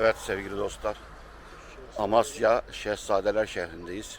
Evet sevgili dostlar. Amasya Şehzadeler şehrindeyiz.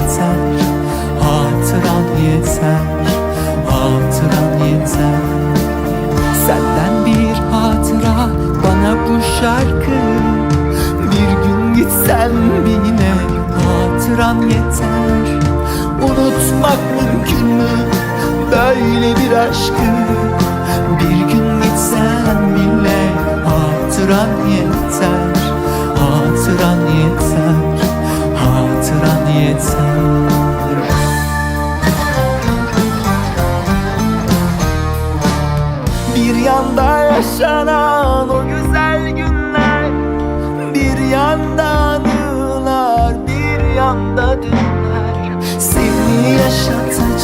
gitsen bile hatıran yeter. Unutmak mümkün mü? Böyle bir aşkı Bir gün gitsen bile hatıran yeter. Hatıran yeter Hatıran yeter. Bir yanda yaşanan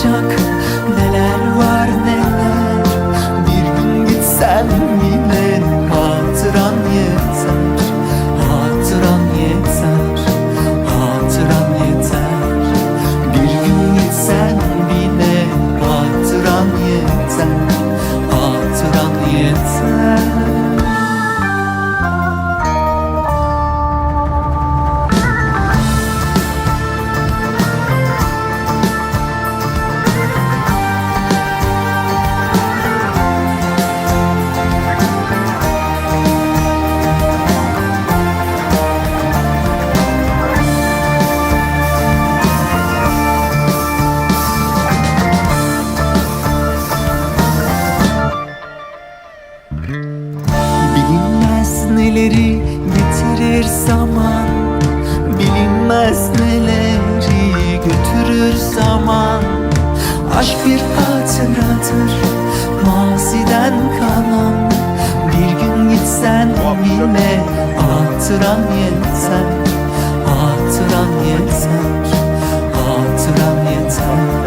yaşatacak neler var neler? Bir gün gitsen yine Neleri getirir zaman Bilinmez neleri götürür zaman. Aşk bir hatıradır maziden kalan. Bir gün gitsen yine hatıran yeter Hatıran yeter Hatıran yeter